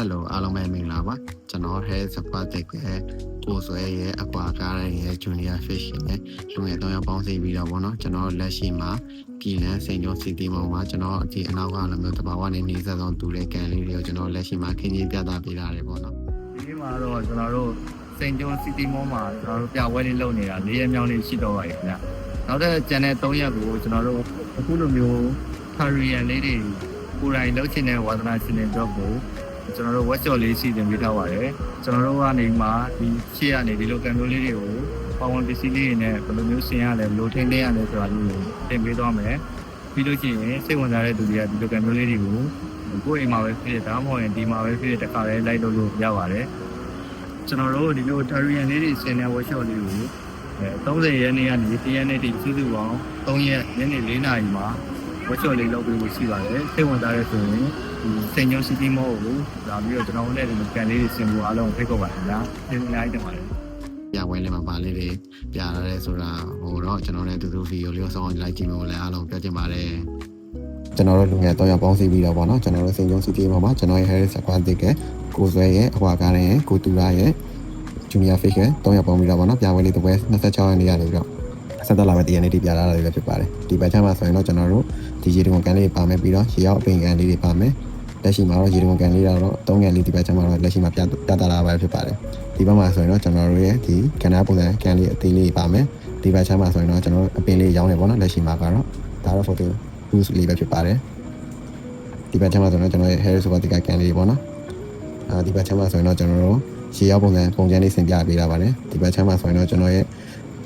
Hello အားလုံးပဲမင်္ဂလာပါကျွန်တော် Health Support တဲ့ကိုဆွဲရဲ့အကွာကားရဲ့ Junior Fish နဲ့လူငယ်၃ယောက်ပေါင်းစီပြီးတော့ဗောနော်ကျွန်တော်လက်ရှိမှာပြည်လန်းစိန်ကျော်စီတီမုံမှာကျွန်တော်ဒီအနောက်ကလည်းမျိုးတဘာဝနဲ့နေဆက်ဆုံးတူတဲ့ကန်လေးတွေကိုကျွန်တော်လက်ရှိမှာခင်းကြီးပြသပေးထားတယ်ဗောနော်ဒီနေ့မှာတော့ကျွန်တော်တို့စိန်ကျော်စီတီမောမှာကျွန်တော်တို့ပြပွဲလေးလုပ်နေတာ၄ရက်မြောက်နေ့ရှိတော့ပါပြီခင်ဗျနောက်တဲ့ကျန်တဲ့၃ရက်ကိုကျွန်တော်တို့အခုလိုမျိုးကာရီယန်လေးတွေကိုယ်တိုင်လုပ်ချင်တဲ့ဝါသနာရှင်တွေတော့ကို ကျွန်တော်တို့ workshop လေးစီစဉ်ပေးထားပါတယ်ကျွန်တော်တို့ကနေမှဒီရှေ့ကနေဒီလိုကံမျိုးလေးတွေကိုပေါဝင်ပစ္စည်းလေးတွေနဲ့ဘယ်လိုမျိုးဆင်ရလဲဘယ်လိုထိန်းသိမ်းရလဲဆိုတာလေးကိုသင်ပေးသွားမယ်ပြီးလို့ရှိရင်စိတ်ဝင်စားတဲ့သူတွေကဒီလိုကံမျိုးလေးတွေကိုကိုယ့်အိမ်မှာပဲဖြစ်ဖြစ်ဒါမှမဟုတ်ရင်ဒီမှာပဲဖြစ်ဖြစ်တစ်ခါလေးလိုက်လို့လို့ရပါတယ်ကျွန်တော်တို့ဒီလို Tarian လေးတွေဆင်တဲ့ workshop လေးကိုအဲ30ရက်နေ့ကနေ1ရက်နေ့ထိစုစုပေါင်း3ရက်ညနေ4နာရီမှာ workshop လေးလုပ်ပေးဖို့ရှိပါတယ်စိတ်ဝင်စားတဲ့ဆိုရင်ဒီ စင်ညိုစီတီမောကိုလာပြီးတော့ကျွန်တော်တို့လည်းဒီလိုကန်လေးတွေဆင်ဖို့အားလုံးဖိတ်ခေါ်ပါတယ်ညာဒီအများကြီးတင်ပါတယ်ပြပွဲလေးမှာပါလေးတွေပြရတဲ့ဆိုတာဟိုတော့ကျွန်တော်လည်းတူတူဗီဒီယိုလေးကိုစောင့်လိုက်ကြည့်မယ်လို့လည်းအားလုံးပြောချင်ပါတယ်ကျွန်တော်တို့လူငယ်တော့ရပေါင်းစီပြီးတော့ဗောနော်ကျွန်တော်တို့စိန်ကျုံစီတီမှာပါကျွန်တော်ရဲ့ Harris Aqua တစ်ကကိုဆွဲရဲ့အကွာကားရဲ့ကိုတူရာရဲ့ Junior Fish ရဲ့တော့ရပေါင်းပြီးတော့ဗောနော်ပြပွဲလေးတစ်ပွဲ26ရက်နေ့ရတယ်ပြီးတော့ဆက်သက်လာမဲ့တရနေ့တိပြလာတာတွေလည်းဖြစ်ပါတယ်ဒီဘက်ချမ်းမှာဆိုရင်တော့ကျွန်တော်တို့ဒီရေတုံကန်လေးပါမယ်ပြီးတော့ရေရောက်အပင်ကန်လေးတွေပါမယ် လက်ရှိမှာတော့ရေတုံကန်လေးတော့၃ကန်လေးဒီဘက်ချမ်းမှာတော့လက်ရှိမှာပြပြတာလာပါဖြစ်ပါတယ်ဒီဘက်မှာဆိုရင်တော့ကျွန်တော်တို့ရဲ့ဒီကဏ္ဍပုံစံကန်လေးအသေးလေးပါမယ်ဒီဘက်ချမ်းမှာဆိုရင်တော့ကျွန်တော်တို့အပင်လေးရောင်းနေပေါ့နော်လက်ရှိမှာကတော့ဒါတော့ photo boost လေးပဲဖြစ်ပါတယ်ဒီဘက်ချမ်းမှာဆိုရင်တော့ကျွန်တော်ရဲ့ hair super တိကကန်လေးပေါ့နော်အဲဒီဘက်ချမ်းမှာဆိုရင်တော့ကျွန်တော်တို့ရေရောက်ပုံစံပုံစံလေးဆင်ပြပေးတာပါတယ်ဒီဘက်ချမ်းမှာဆိုရင်တော့ကျွန်တော်ရဲ့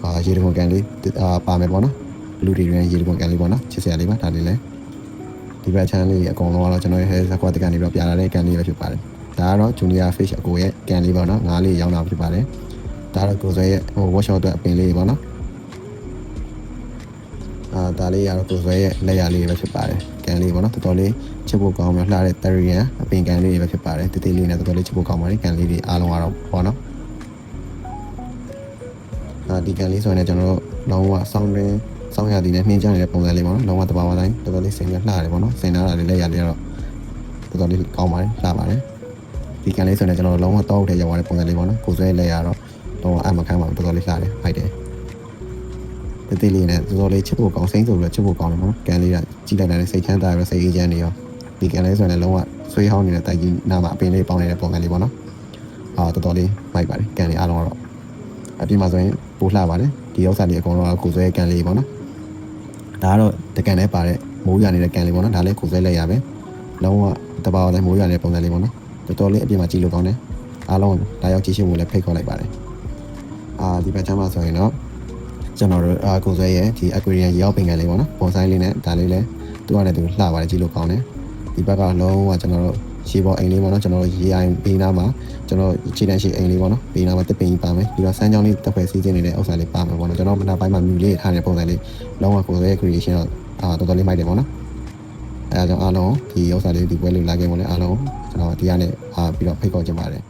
အာရေတံကန်လေးအာပါမယ်ပေါ့နော်လူတွေရင်းရေတံကန်လေးပေါ့နော်ချစ်စရာလေးပါဒါလေးလည်း ဒီဘက်ချမ်းလေးအကုန်လုံးကတော့ကျွန်တော်ရဲ့ hair super တိကနေပြီးပြလာတဲ့ကန်လေးပဲဖြစ်ပါတယ်ဒါကတော့ Junior Fish အကိုရဲ့ကန်လေးပေါ့နော်ငါးလေးရောင်းတာဖြစ်ပါတယ်ဒါတော့ကိုယ်ဆွဲရဲ့ဟို workshop အတွက်အပင်လေးပေါ့နော်အာဒါလေးကတော့ကိုယ်ဆွဲရဲ့လက်ရလေးပဲဖြစ်ပါတယ်ကန်လေးပေါ့နော်တော်တော်လေးချစ်ဖို့ကောင်းပြီးလှတဲ့ Therian အပင်ကန်လေးပဲဖြစ်ပါတယ်တိတိလေးနဲ့တော်တော်လေးချစ်ဖို့ကောင်းပါတယ်ကန်လေးတွေအားလုံးကတော့ပေါ့နော်အာဒီကန်လေးဆိုရင်လည်းကျွန်တော်တို့လုံးဝဆော င်းရင်းဆောင်းရသည်နဲ့နှင်းကြနေတဲ့ပုံစံလေးပေါ့နော်လုံးဝတဘာဝတိုင်းတော်တော်လေးစင်ရလှတယ်ပေါ့နော်စင်နာတာလေးလက်ရလေးကတော့တော်တော်လေးကောင်းပါတယ်လှပါတယ်ဒီကန်လေးဆိုရင်ကျွန်တော်တို့လုံးဝတောက်တဲ့ရောက်သွားတဲ့ပုံစံလေးပေါ့နော်ကိုယ်ဆွဲလဲရတော့တော့အမခန်းမှာတော်တော်လေးလှတယ်ဖိုက်တယ်တတိလေးနဲ့တော်တော်လေးချစ်ဖို့ကောင်းစိမ့်ဆိုပြီးချစ်ဖို့ကောင်းတယ်ပေါ့နော်ကန်လေးကကြီးလိုက်တဲ့စိတ်ချမ်းသာရစိတ်အေးချမ်းနေရောဒီကန်လေးဆိုရင်လုံးဝဆွေးဟောင်းနေတဲ့တိုက်ကြီးနာမှာအပင်လေးပေါင်းနေတဲ့ပုံစံလေးပေါ့နော်အာတော်တော်လေးမိုက်ပါတယ်ကန်လေးအားလုံးကတော့အပြင်မှာဆိုရင်ပိုလှပါတယ်ဒီဥစ္စာလေးအကုန်လုံးကကိုယ်ဆွဲကန်လေးပေါ့နော် ဒါကတော့တကန်ထဲပါတဲ့မိုးရနေတဲ့ကန်လေးပေါ့နော်ဒါလည်းကိုယ်ဆွဲလဲရပဲလုံးဝတဘာဝတိုင်းမိုးရနေတဲ့ပုံစံလေးပေါ့နော်တော်တော်လေးအပြင်မှာကြည့်လို့ကောင်းတယ်အားလုံးလာရောက်ကြည့်ရှုဖို့လည်းဖိတ်ခေါ်လိုက်ပါတယ်အာဒီဘက်ချမ်းမှာဆိုရင်တော့ကျွန်တော်တို့အာကိုဆွဲရဲ့ဒီ aquarium ရေရောက်ပင်ကန်လေးပေါ့နော်ပုံဆိုင်လေးနဲ့ဒါလေးလည်းသူကလည်းသူလှပါတယ်ကြည့်လို့ကောင်းတယ်ဒီဘက်ကလုံးဝကျွန်တော်တို့ ရေပေါ်အိမ်လေးပေါ့နော်ကျွန်တော်တို့ရေအိမ်ပေးနာမှာကျွန်တော်ခြေတန်းရှိအိမ်လေးပေါ့နော်ပေးနာမှာတစ်ပင်ကြီးပါမယ်ပြီးတော့စမ်းကြောင်းလေးတစ်ဖွဲ့စီးစင်းနေတဲ့ဥစ္စာလေးပါမယ်ပေါ့နော်ကျွန်တော်မနာပိုင်းမှာမြူလေးထားတဲ့ပုံစံလေးလုံးဝကိုဆွဲရဲ့ creation တော့အာတော်တော်လေးမိုက်တယ်ပေါ့နော်အဲဒါကြောင့်အားလုံးဒီဥစ္စာလေးဒီပွဲလေးလာခဲ့ပါလေအားလုံးကျွန်တော်ဒီကနေ့အာပြီးတော့ဖိတ်ခေါ်ချင်ပါတယ်